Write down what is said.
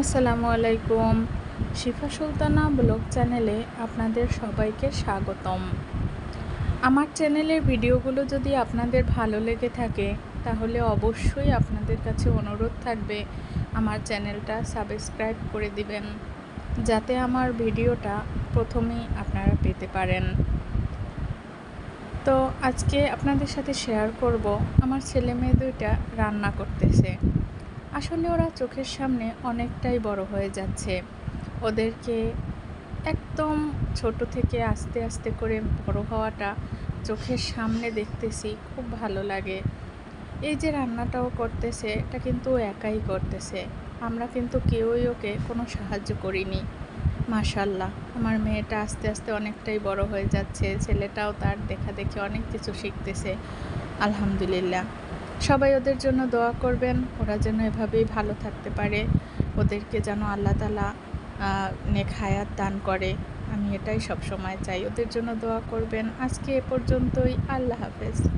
আসসালামু আলাইকুম। শিফা সুলতানা ব্লগ চ্যানেলে আপনাদের সবাইকে স্বাগতম। আমার চ্যানেলের ভিডিওগুলো যদি আপনাদের ভালো লেগে থাকে, তাহলে অবশ্যই আপনাদের কাছে অনুরোধ থাকবে আমার চ্যানেলটা সাবস্ক্রাইব করে দিবেন, যাতে আমার ভিডিওটা প্রথমেই আপনারা পেতে পারেন। তো আজকে আপনাদের সাথে শেয়ার করব, আমার ছেলে মেয়ে দুইটা রান্না করতেছে। আসলে ওরা চোখের সামনে অনেকটাই বড় হয়ে যাচ্ছে। ওদেরকে একদম ছোট থেকে আস্তে আস্তে করে বড় হওয়াটা চোখের সামনে দেখতেছি, খুব ভালো লাগে। এই যে রান্নাটাও করতেছে, এটা কিন্তু একাই করতেছে। আমরা কিন্তু কেউই ওকে কোনো সাহায্য করিনি। মাশাল্লাহ, আমার মেয়েটা আস্তে আস্তে অনেকটাই বড় হয়ে যাচ্ছে, ছেলেটাও তার দেখা দেখে অনেক কিছু শিখতেছে। আলহামদুলিল্লাহ। সবাই ওদের জন্য দোয়া করবেন। ওরা যেন এভাবেই ভালো থাকতে পারে। ওদেরকে যেন আল্লাহ তালা নেক হায়াত দান করে। আমি এটাই সব সময় চাই। ওদের জন্য দোয়া করবেন। আজকে এ পর্যন্তই। আল্লাহ হাফেজ।